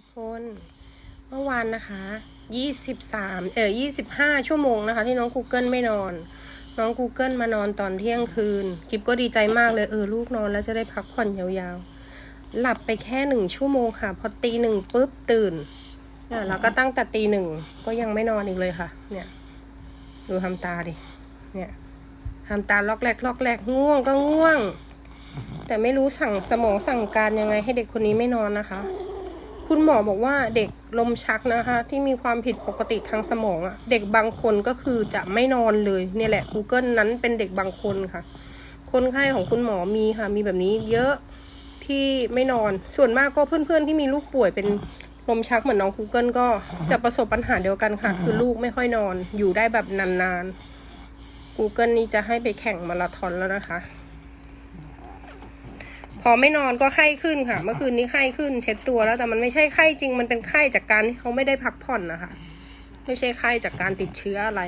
ทุกคนเมื่อวานนะคะ23เออ25ชั่วโมงนะคะ ที่น้อง Google ไม่นอน น้อง Google มานอนตอนเที่ยงคืนกิฟก็ดีใจมากเลยเออลูกนอนแล้วจะได้พักผ่อนยาวๆ หลับไปแค่หนึ่งชั่วโมงค่ะ พอตีหนึ่งปุ๊บตื่นเนี่ยแล้วก็ตั้งแต่ตีหนึ่งก็ยังไม่นอนอีกเลยค่ะ เนี่ย ดูทำตาดิเนี่ยทำตาล็อกแรกล็อกแรกง่วงก็ง่วง แต่ไม่รู้สั่งสมองสั่งการยังไงให้เด็กคนนี้ไม่นอนนะคะ คุณหมอบอกว่าเด็กลมชักนะคะ ที่มีความผิดปกติทางสมองอะเด็กบางคนก็คือจะไม่นอนเลยเนี่ยแหละ Google นั้นเป็นเด็กบางคนค่ะ คนไข้ของคุณหมอมีค่ะ มีแบบนี้เยอะที่ไม่นอนส่วนมากก็เพื่อนๆที่มีลูกป่วยเป็นลมชักเหมือนน้อง Google ก็จะประสบปัญหาเดียวกันค่ะ คือลูกไม่ค่อยนอนอยู่ได้แบบนานๆ Google นี่จะให้ไปแข่งมาราธอนแล้วนะคะ พอไม่นอนก็ไข้ขึ้นค่ะ เมื่อคืนนี้ไข้ขึ้น เช็ดตัวแล้วแต่มันไม่ใช่ไข้จริง มันเป็นไข้จากการที่เขาไม่ได้พักผ่อนนะคะ ไม่ใช่ไข้จากการติดเชื้ออะไร